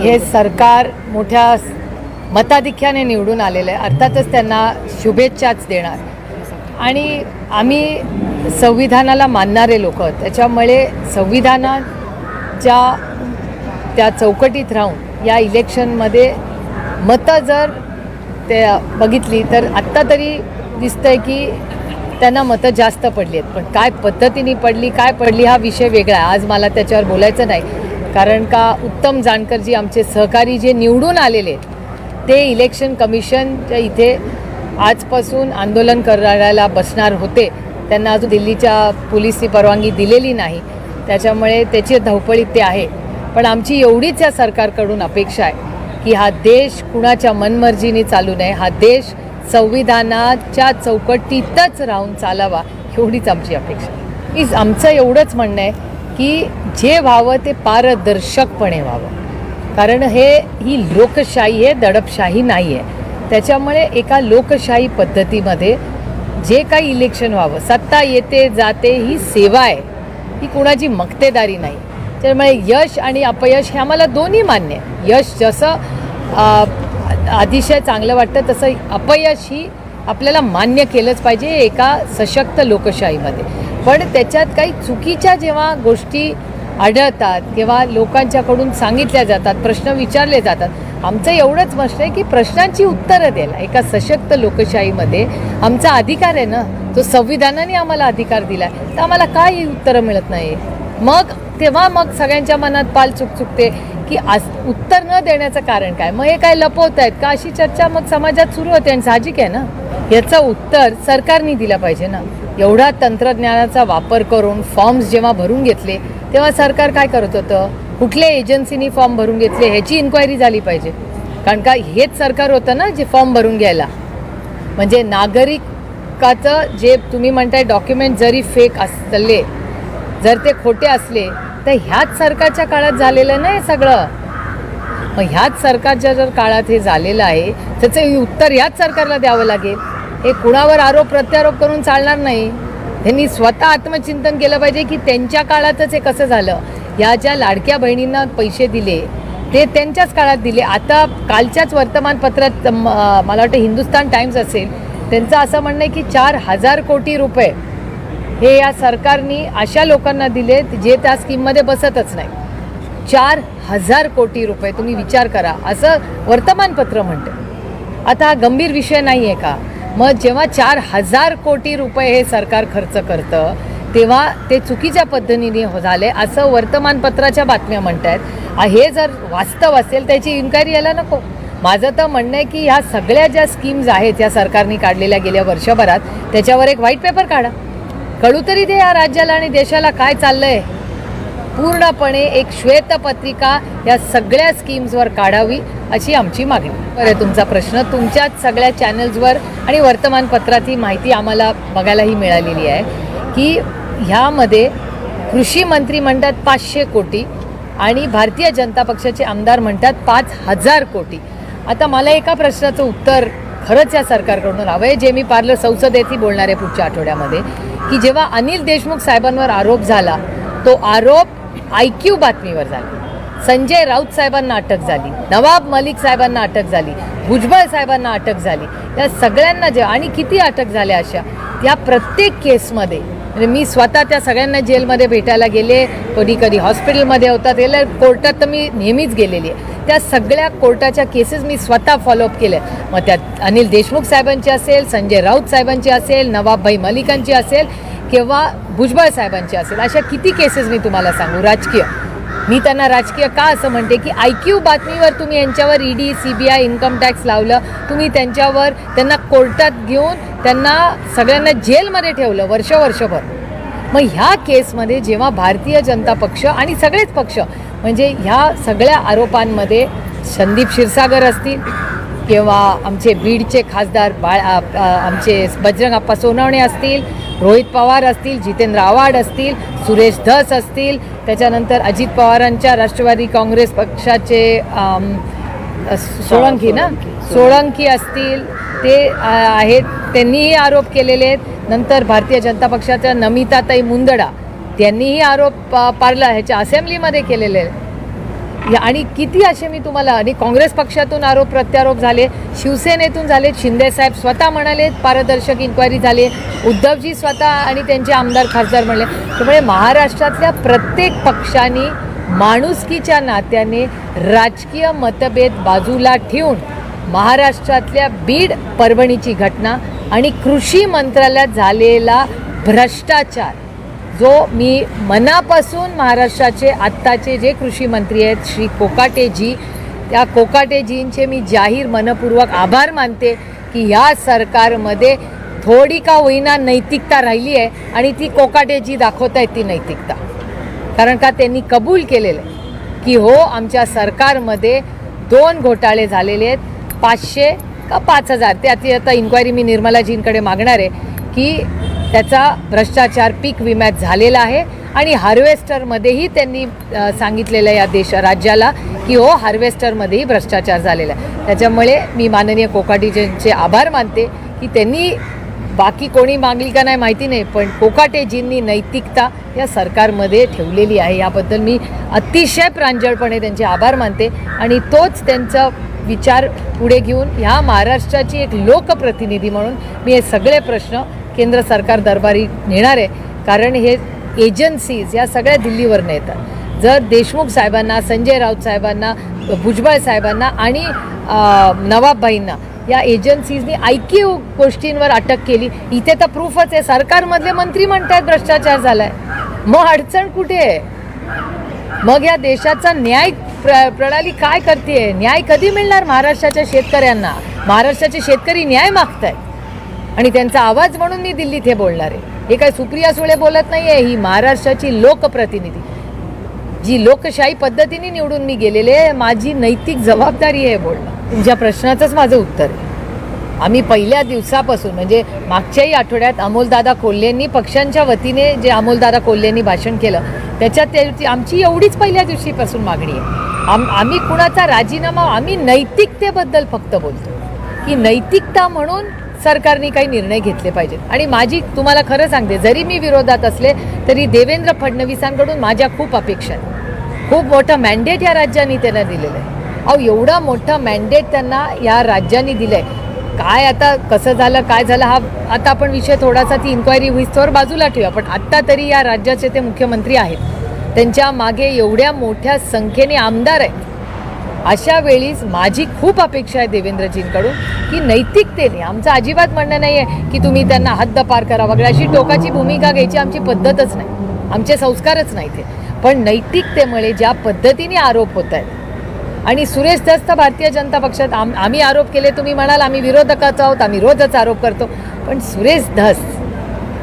हे सरकार मोठ्या मताधिक्याने निवडून आलेलं आहे. अर्थातच त्यांना शुभेच्छाच देणार. आणि आम्ही संविधानाला मानणारे लोक त्याच्यामुळे संविधानाच्या त्या चौकटीत राहून या इलेक्शनमध्ये मतं जर ते बघितली तर आत्ता तरी दिसतंय की त्यांना मतं जास्त पडली आहेत. पण काय पद्धतीने पडली काय पडली हा विषय वेगळा आहे. आज मला त्याच्यावर बोलायचं नाही. कारण का उत्तम जानकरजी आमचे सहकारी जे निवडून आलेले आहेत ते इलेक्शन कमिशनच्या इथे आजपासून आंदोलन करायला बसणार होते. त्यांना अजून दिल्लीच्या पोलिसनी परवानगी दिलेली नाही. त्याच्यामुळे त्याची धावपळी ते आहे. पण आमची एवढीच या सरकारकडून अपेक्षा आहे की हा देश कुणाच्या मनमर्जीने चालू नये हा देश संविधानाच्या चौकटीतच राहून चालावा एवढीच आमची अपेक्षा आहे. इस आमचं एवढंच म्हणणं आहे की जे व्हावं ते पारदर्शकपणे व्हावं. कारण हे ही लोकशाही आहे दडपशाही नाही आहे त्याच्यामुळे एका लोकशाही पद्धतीमध्ये जे काही इलेक्शन व्हावं सत्ता येते जाते ही सेवा आहे. ही कुणाची मक्तेदारी नाही. त्यामुळे यश आणि अपयश हे आम्हाला दोन्ही मान्य आहे. यश जसं अतिशय चांगलं वाटतं तसं अपयश ही आपल्याला मान्य केलंच पाहिजे एका सशक्त लोकशाहीमध्ये. पण त्याच्यात काही चुकीच्या जेव्हा गोष्टी आढळतात किंवा लोकांच्याकडून सांगितल्या जातात प्रश्न विचारले जातात. आमचं एवढंच म्हणणं आहे की प्रश्नांची उत्तरं द्यायला. एका सशक्त लोकशाहीमध्ये आमचा अधिकार आहे ना तो संविधानाने आम्हाला अधिकार दिला आहे तर आम्हाला काही उत्तरं मिळत नाही मग तेव्हा मग सगळ्यांच्या मनात पाल चुक चुकते की आज उत्तर न देण्याचं कारण काय? मग हे काय लपवत आहेत का? अशी चर्चा मग समाजात सुरू होते आणि साहजिक आहे ना? याचं उत्तर सरकारने दिलं पाहिजे ना. एवढा तंत्रज्ञानाचा वापर करून फॉर्म्स जेव्हा भरून घेतले तेव्हा सरकार काय करत होतं? कुठल्या एजन्सीनी फॉर्म भरून घेतले ह्याची इन्क्वायरी झाली पाहिजे. कारण का हेच सरकार होतं ना जे फॉर्म भरून घ्यायला. म्हणजे नागरिकाचं जे तुम्ही म्हणताय डॉक्युमेंट जरी फेक असले जर ते खोटे असले तर ह्याच सरकारच्या काळात झालेलं नाही सगळं. मग ह्याच सरकारच्या जर काळात हे झालेलं आहे त्याचं उत्तर ह्याच सरकारला द्यावं लागेल. हे कुणावर आरोप प्रत्यारोप करून चालणार नाही. त्यांनी स्वतः आत्मचिंतन केलं पाहिजे की त्यांच्या काळातच हे कसं झालं? या ज्या लाडक्या बहिणींना पैसे दिले ते त्यांच्याच काळात दिले. आता कालच्याच वर्तमानपत्रात मला वाटतं हिंदुस्तान टाइम्स असेल त्यांचं असं म्हणणं आहे की चार हजार कोटी रुपये हे या सरकारनी अशा लोकांना दिलेत जे त्या स्कीममध्ये बसतच नाही. चार हजार कोटी रुपये तुम्ही विचार करा. असं वर्तमानपत्र म्हणते. आता हा गंभीर विषय नाही आहे का? मग जेव्हा चार हजार कोटी रुपये हे सरकार खर्च करतं तेव्हा ते चुकीच्या पद्धतीने हो- झाले. असं वर्तमानपत्राच्या बातम्या म्हणत आहेत हे जर वास्तव असेल त्याची इन्क्वायरी यायला नको. माझं तर म्हणणं आहे की ह्या सगळ्या ज्या स्कीम्स आहेत या सरकारने काढलेल्या गेल्या वर्षभरात त्याच्यावर एक व्हाईट पेपर काढा. कळू तरी दे या राज्याला आणि देशाला काय चाललंय. पूर्णपणे एक श्वेतपत्रिका या सगळ्या स्कीम्सवर काढावी. अशी आमची मागणी. बरं तुमचा प्रश्न. तुमच्याच सगळ्या चॅनल्सवर आणि वर्तमानपत्रात ही माहिती आम्हाला बघायलाही मिळालेली आहे की ह्यामध्ये कृषी मंत्री म्हणतात पाचशे कोटी आणि भारतीय जनता पक्षाचे आमदार म्हणतात पाच हजार कोटी. आता मला एका प्रश्नाचं उत्तर खरंच या सरकारकडून हवं आहे जे मी पार्लर संसदेतही बोलणार आहे पुढच्या आठवड्यामध्ये की जेव्हा अनिल देशमुख साहेबांवर आरोप झाला तो आरोप आय क्यू बातमीवर झाला. संजय राऊत साहेबांना अटक झाली नवाब मलिक साहेबांना अटक झाली भुजबळ साहेबांना अटक झाली. या सगळ्यांना जे आणि किती अटक झाल्या अशा? या प्रत्येक केसमध्ये. म्हणजे मी स्वतः त्या सगळ्यांना जेलमध्ये भेटायला गेले कधी कधी हॉस्पिटलमध्ये होतात याला कोर्टात तर मी नेहमीच गेलेली आहे. त्या सगळ्या कोर्टाच्या केसेस मी स्वतः फॉलोअप केल्या. मग त्यात अनिल देशमुख साहेबांची असेल संजय राऊत साहेबांची असेल नवाबभाई मलिकांची असेल किंवा भुजबळ साहेबांची असेल अशा किती केसेस मी तुम्हाला सांगू? राजकीय. मी त्यांना राजकीय का असं म्हणते की आय क्यू बातमीवर तुम्ही यांच्यावर ED C B I income tax लावलं तुम्ही त्यांच्यावर त्यांना कोर्टात घेऊन त्यांना सगळ्यांना जेलमध्ये ठेवलं वर्ष वर्षभर मग ह्या केसमध्ये जेव्हा भारतीय जनता पक्ष आणि सगळेच पक्ष म्हणजे ह्या सगळ्या आरोपांमध्ये संदीप क्षीरसागर असतील किंवा आमचे बीडचे खासदार बाळ आमचे बजरंग अप्पा सोनवणे असतील रोहित पवार असतील जितेंद्र आव्हाड असतील सुरेश धस असतील त्याच्यानंतर अजित पवारांच्या राष्ट्रवादी काँग्रेस पक्षाचे सोळंकी ना? सोळंकी असतील ते आहेत त्यांनीही आरोप केलेले आहेत. नंतर भारतीय जनता पक्षाच्या नमिताताई मुंदडा त्यांनीही आरोप पा- पार्ला ह्याच्या असेंब्लीमध्ये केलेले आहेत. या- आणि किती असे मी तुम्हाला आणि काँग्रेस पक्षातून आरोप प्रत्यारोप झाले शिवसेनेतून झाले शिंदे साहेब स्वतः म्हणाले पारदर्शक इन्क्वायरी झाली उद्धवजी स्वतः आणि त्यांचे आमदार खासदार म्हणले. त्यामुळे महाराष्ट्रातल्या प्रत्येक पक्षांनी माणुसकीच्या नात्याने राजकीय मतभेद बाजूला ठेवून महाराष्ट्रातल्या बीड परभणीची घटना आणि कृषी मंत्रालयात झालेला भ्रष्टाचार जो मी मनापासून महाराष्ट्राचे आत्ताचे जे कृषी मंत्री आहेत श्री कोकाटेजी त्या कोकाटेजींचे मी जाहीर मनपूर्वक आभार मानते की ह्या सरकारमध्ये थोडी का होईना नैतिकता राहिली आहे आणि ती कोकाटेजी दाखवत आहेत ती नैतिकता. कारण का त्यांनी कबूल केलेलं आहे की हो आमच्या सरकारमध्ये दोन घोटाळे झालेले आहेत पाचशे का पाच हजार? ते आता इन्क्वायरी मी निर्मलाजींकडे मागणार आहे की त्याचा भ्रष्टाचार पीक विम्यात झालेला आहे. आणि हार्वेस्टरमध्येही त्यांनी सांगितलेलं आहे या देश राज्याला की हो हार्वेस्टरमध्येही भ्रष्टाचार झालेला आहे. त्याच्यामुळे मी माननीय कोकाटीजींचे आभार मानते की त्यांनी बाकी कोणी मागली का नाही माहिती नाही पण कोकाटेजींनी नैतिकता या सरकारमध्ये ठेवलेली आहे. याबद्दल मी अतिशय प्रांजळपणे त्यांचे आभार मानते आणि तोच त्यांचा विचार पुढे घेऊन ह्या महाराष्ट्राची एक लोकप्रतिनिधी म्हणून मी हे सगळे प्रश्न केंद्र सरकार दरबारी नेणार आहे. कारण हे एजन्सीज या सगळ्या दिल्लीवरनं येतात. जर देशमुख साहेबांना संजय राऊत साहेबांना भुजबळ साहेबांना आणि नवाबबाईंना या एजन्सीजनी ऐकीव गोष्टींवर अटक केली. इथे तर प्रूफच आहे. सरकारमधले मंत्री म्हणतात भ्रष्टाचार झालाय. मग अडचण कुठे आहे? मग या देशाचा न्याय प्र प्रणाली काय करते न्याय कधी मिळणार महाराष्ट्राच्या शेतकऱ्यांना? महाराष्ट्राचे शेतकरी न्याय मागतायत. आणि त्यांचा आवाज म्हणून मी दिल्लीत हे बोलणार आहे. हे काय सुप्रिया सुळे बोलत नाही आहे ही महाराष्ट्राची लोकप्रतिनिधी. जी लोकशाही पद्धतीने निवडून मी गेलेले माझी नैतिक जबाबदारी आहे बोलणं. तुमच्या प्रश्नाचंच माझं उत्तर आहे. आम्ही पहिल्या दिवसापासून म्हणजे मागच्याही आठवड्यात अमोलदादा कोल्हेंनी पक्षांच्या वतीने जे अमोलदादा कोल्हेंनी भाषण केलं त्याच्यात त्याची आमची एवढीच पहिल्या दिवशीपासून मागणी आहे. आम आम्ही कुणाचा राजीनामा आम्ही नैतिकतेबद्दल फक्त बोलतो. की नैतिकता म्हणून सरकारने काही निर्णय घेतले पाहिजेत. आणि माझी तुम्हाला खरं सांगते जरी मी विरोधात असले तरी देवेंद्र फडणवीसांकडून माझ्या खूप अपेक्षा आहेत. खूप मोठं मॅन्डेट या राज्यांनी त्यांना दिलेलं आहे. अहो एवढा मोठा मॅन्डेट त्यांना या राज्यांनी दिलं आहे काय आता कसं झालं काय झालं हा आता आपण विषय थोडासा ती इन्क्वायरी होईस्तोवर बाजूला ठेवूया. पण आत्ता तरी या राज्याचे ते मुख्यमंत्री आहेत. त्यांच्या मागे एवढ्या मोठ्या संख्येने आमदार आहेत. अशा वेळीच माझी खूप अपेक्षा आहे देवेंद्रजींकडून की नैतिकतेने आमचं अजिबात म्हणणं नाही आहे की तुम्ही त्यांना हद्द पार करा वगैरे अशी टोकाची भूमिका घ्यायची आमची पद्धतच नाही. आमचे संस्कारच नाही ते पण नैतिकतेमुळे ज्या पद्धतीने आरोप होत आहेत आणि सुरेश दस्त भारतीय जनता पक्षात आम आम्ही आरोप केले तुम्ही म्हणाल आम्ही विरोधकच आहोत आम्ही रोजच आरोप करतो. पण सुरेश धस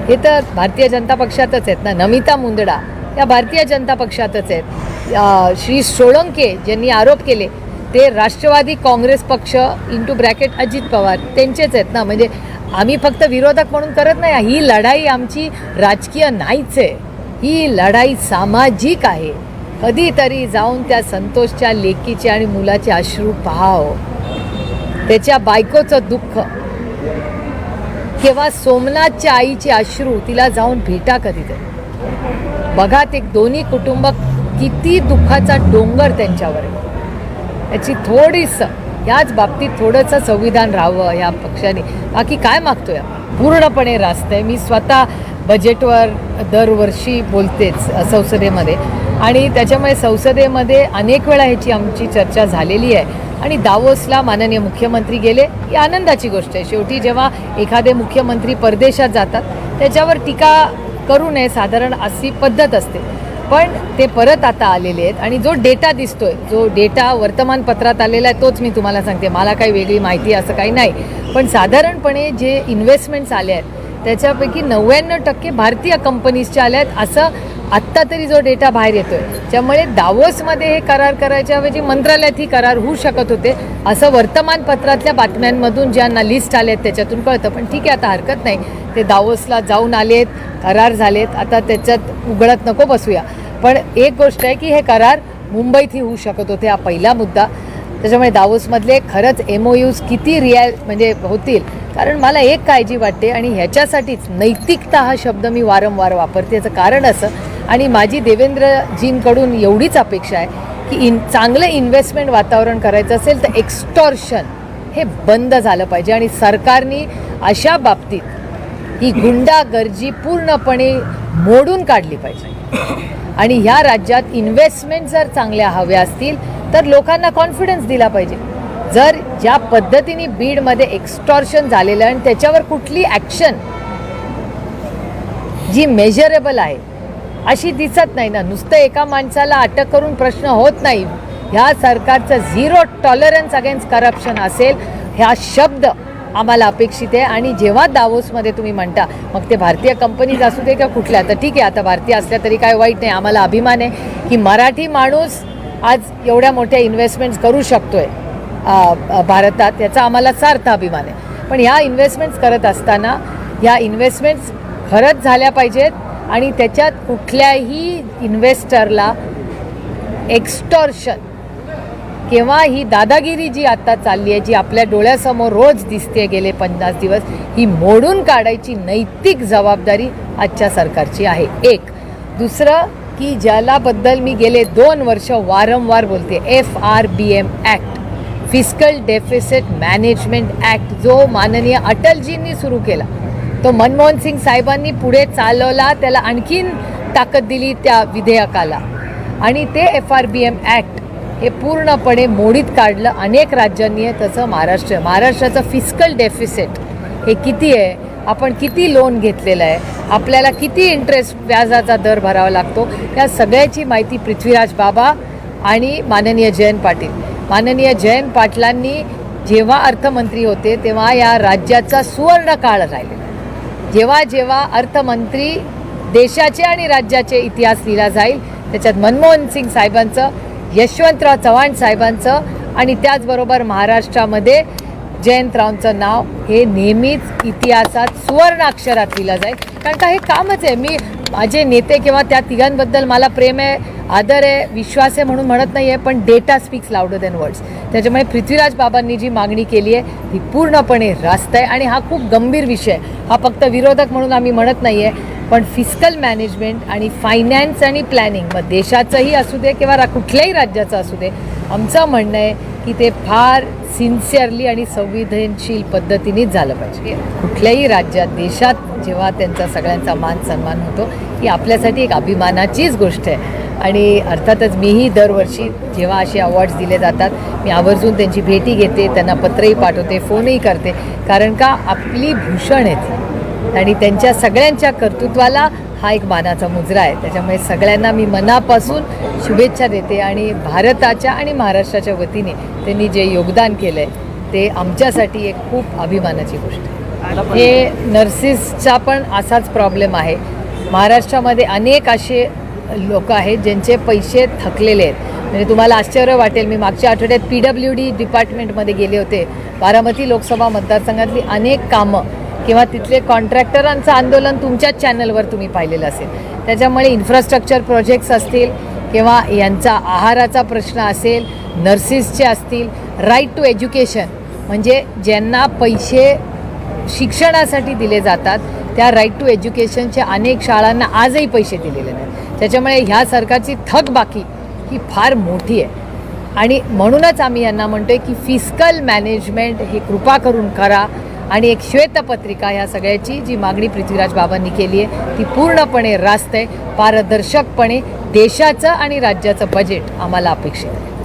हे तर भारतीय जनता पक्षातच आहेत ना? नमिता मुंदडा या भारतीय जनता पक्षातच आहेत. श्री सोळंके ज्यांनी आरोप केले ते राष्ट्रवादी काँग्रेस पक्ष इंटू ब्रॅकेट अजित पवार त्यांचेच आहेत ना. म्हणजे आम्ही फक्त विरोधक म्हणून करत नाही ही लढाई आमची राजकीय नाहीच आहे. ही लढाई सामाजिक आहे. कधीतरी जाऊन त्या संतोषच्या लेकीचे आणि मुलाचे अश्रू पाहाव. त्याच्या बायकोचं दुःख. किंवा सोमनाथच्या आईचे अश्रू तिला जाऊन भेटा कधीतरी बघा ते दोन्ही कुटुंब किती दुःखाचा डोंगर त्यांच्यावर आहे. याची थोडीस याच बाबतीत थोडंसं संविधान राहावं या पक्षाने. बाकी काय मागतोय आपण? पूर्णपणे रास्त आहे. मी स्वतः बजेटवर दरवर्षी बोलतेच संसदेमध्ये. आणि त्याच्यामुळे संसदेमध्ये अनेक वेळा ह्याची आमची चर्चा झालेली आहे. आणि दावोसला माननीय मुख्यमंत्री गेले ही आनंदाची गोष्ट आहे. शेवटी जेव्हा एखादे मुख्यमंत्री परदेशात जातात त्याच्यावर टीका करू नये साधारण अशी पद्धत असते. पण ते परत आता आलेले आहेत आणि जो डेटा दिसतोय जो डेटा वर्तमानपत्रात आलेला आहे तोच मी तुम्हाला सांगते. मला काही वेगळी माहिती असं काही नाही. पण साधारणपणे जे इन्व्हेस्टमेंट्स आले आहेत त्याच्यापैकी नव्याण्णव टक्के भारतीय कंपनीजच्या आल्या आहेत. असं आत्ता तरी जो डेटा बाहेर येतोय त्यामुळे दावोसमध्ये हे करार करायच्या ऐवजी मंत्रालयात ही करार होऊ शकत होते. असं वर्तमानपत्रातल्या बातम्यांमधून ज्यांना लिस्ट आले आहेत त्याच्यातून कळतं. पण ठीक आहे आता हरकत नाही. ते दावोसला जाऊन आले आहेत करार झालेत. आता त्याच्यात उघडत नको बसूया. पण एक गोष्ट आहे की हे करार मुंबईतही होऊ शकत होते हा पहिला मुद्दा. त्याच्यामुळे दावोसमधले खरंच एम ओ यूज किती रिॲल म्हणजे होतील? कारण मला एक काळजी वाटते आणि ह्याच्यासाठीच नैतिकता हा शब्द मी वारंवार वापरते याचं कारण असं. आणि माझी देवेंद्रजींकडून एवढीच अपेक्षा आहे की इन चांगलं इन्व्हेस्टमेंट वातावरण करायचं असेल तर एक्स्टॉर्शन हे बंद झालं पाहिजे. आणि सरकारने अशा बाबतीत ही गुंडागर्जी पूर्णपणे मोडून काढली पाहिजे. आणि ह्या राज्यात इन्व्हेस्टमेंट जर चांगल्या हव्या असतील तर लोकांना कॉन्फिडन्स दिला पाहिजे. जर ज्या पद्धतीने बीडमध्ये एक्स्टॉर्शन झालेलं आहे आणि त्याच्यावर कुठली ॲक्शन जी मेजरेबल आहे अशी दिसत नाही ना. नुसतं एका माणसाला अटक करून प्रश्न होत नाही. ह्या सरकारचं झिरो टॉलरन्स अगेन्स्ट करप्शन असेल ह्या शब्द आम्हाला अपेक्षित आहे. आणि जेव्हा दावोसमध्ये तुम्ही म्हणता मग ते भारतीय कंपनीज असू दे का कुठल्या तर ठीक आहे आता भारतीय असल्या तरी काय वाईट नाही आम्हाला अभिमान आहे की मराठी माणूस आज एवढ्या मोठ्या इन्व्हेस्टमेंट्स करू शकतोय भारतात. याचा आम्हाला सार्थ अभिमान आहे. पण ह्या इन्व्हेस्टमेंट्स करत असताना ह्या इन्व्हेस्टमेंट्स खरंच झाल्या पाहिजेत आणि त्याच्यात कुठल्याही इन्व्हेस्टरला एक्स्टॉर्शन केव्हा ही दादागिरी जी आता चालली आहे जी आपल्या डोळ्यासमोर रोज दिसते गेले पन्नास दिवस ही मोडून काढायची नैतिक जबाबदारी आजच्या सरकारची आहे. एक. दुसरं की ज्यालाबद्दल मी गेले दोन वर्ष वारंवार बोलते F R B M act fiscal deficit management act जो माननीय अटलजींनी सुरू केला. तो मनमोहन सिंग साहेबांनी पुढे चालवला त्याला आणखीन ताकद दिली त्या विधेयकाला. आणि ते F R B M act हे पूर्णपणे मोडीत काढलं अनेक राज्यांनी आहे तसं महाराष्ट्र. महाराष्ट्राचं फिस्कल डेफिसिट हे किती आहे? आपण किती लोन घेतलेलं आहे? आपल्याला किती इंटरेस्ट व्याजाचा दर भरावा लागतो? या सगळ्याची माहिती पृथ्वीराज बाबा आणि माननीय जयंत पाटील. माननीय जयंत पाटलांनी जेव्हा अर्थमंत्री होते तेव्हा या राज्याचा सुवर्ण काळ राहिलेला जेव्हा जेव्हा अर्थमंत्री देशाचे आणि राज्याचे इतिहास लिहिला जाईल त्याच्यात मनमोहन सिंग साहेबांचं यशवंतराव चव्हाण साहेबांचं आणि त्याचबरोबर महाराष्ट्रामध्ये जयंतरावांचं नाव हे नेहमीच इतिहासात सुवर्ण अक्षरात लिहिलं जाईल. कारण का हे कामच आहे. मी माझे नेते किंवा त्या तिघांबद्दल मला प्रेम आहे आदर आहे विश्वास आहे म्हणून म्हणत नाही आहे पण data speaks louder than words त्याच्यामुळे पृथ्वीराज बाबांनी जी मागणी केली आहे ती पूर्णपणे रास्त आहे आणि हा खूप गंभीर विषय हा फक्त विरोधक म्हणून आम्ही म्हणत नाही आहे पण फिस्कल मॅनेजमेंट आणि फायनान्स आणि प्लॅनिंग मग देशाचंही असू दे किंवा कुठल्याही राज्याचं असू दे आमचं म्हणणं आहे की ते फार सिन्सिअरली आणि संवेदनशील पद्धतीनेच झालं पाहिजे. कुठल्याही राज्यात देशात जेव्हा त्यांचा सगळ्यांचा मान सन्मान होतो ही आपल्यासाठी एक अभिमानाचीच गोष्ट आहे. आणि अर्थातच मीही दरवर्षी जेव्हा असे अवॉर्ड्स दिले जातात मी आवर्जून त्यांची भेटी घेते त्यांना पत्रही पाठवते फोनही करते. कारण का? आपली भूषण आहे ती आणि त्यांच्या सगळ्यांच्या कर्तृत्वाला हा एक मानाचा मुजरा आहे. त्याच्यामुळे सगळ्यांना मी मनापासून शुभेच्छा देते आणि भारताच्या आणि महाराष्ट्राच्या वतीने त्यांनी जे योगदान केलं आहे ते आमच्यासाठी एक खूप अभिमानाची गोष्ट आहे. हे नर्सिसचा पण असाच प्रॉब्लेम आहे. महाराष्ट्रामध्ये अनेक असे लोक आहेत ज्यांचे पैसे थकलेले आहेत. म्हणजे तुम्हाला आश्चर्य वाटेल मी मागच्या आठवड्यात पी डब्ल्यू डी डिपार्टमेंटमध्ये गेले होते. बारामती लोकसभा मतदारसंघातली अनेक कामं किंवा तिथले कॉन्ट्रॅक्टरांचं आंदोलन तुमच्याच चॅनलवर तुम्ही पाहिलेलं असेल. त्याच्यामुळे इन्फ्रास्ट्रक्चर प्रोजेक्ट्स असतील किंवा यांचा आहाराचा प्रश्न असेल नर्सेसचे असतील राईट टू एज्युकेशन म्हणजे ज्यांना पैसे शिक्षणासाठी दिले जातात त्या राईट टू एज्युकेशनच्या अनेक शाळांना आजही पैसे दिलेले नाहीत. त्याच्यामुळे ह्या सरकारची थकबाकी ही फार मोठी आहे. आणि म्हणूनच आम्ही यांना म्हणतो आहे की फिस्कल मॅनेजमेंट हे कृपा करून करा. आणि एक श्वेतपत्रिका ह्या सगळ्याची जी मागणी पृथ्वीराज बाबांनी केली आहे ती पूर्णपणे रास्त आहे पारदर्शकपणे देशाचं आणि राज्याचं बजेट आम्हाला अपेक्षित आहे.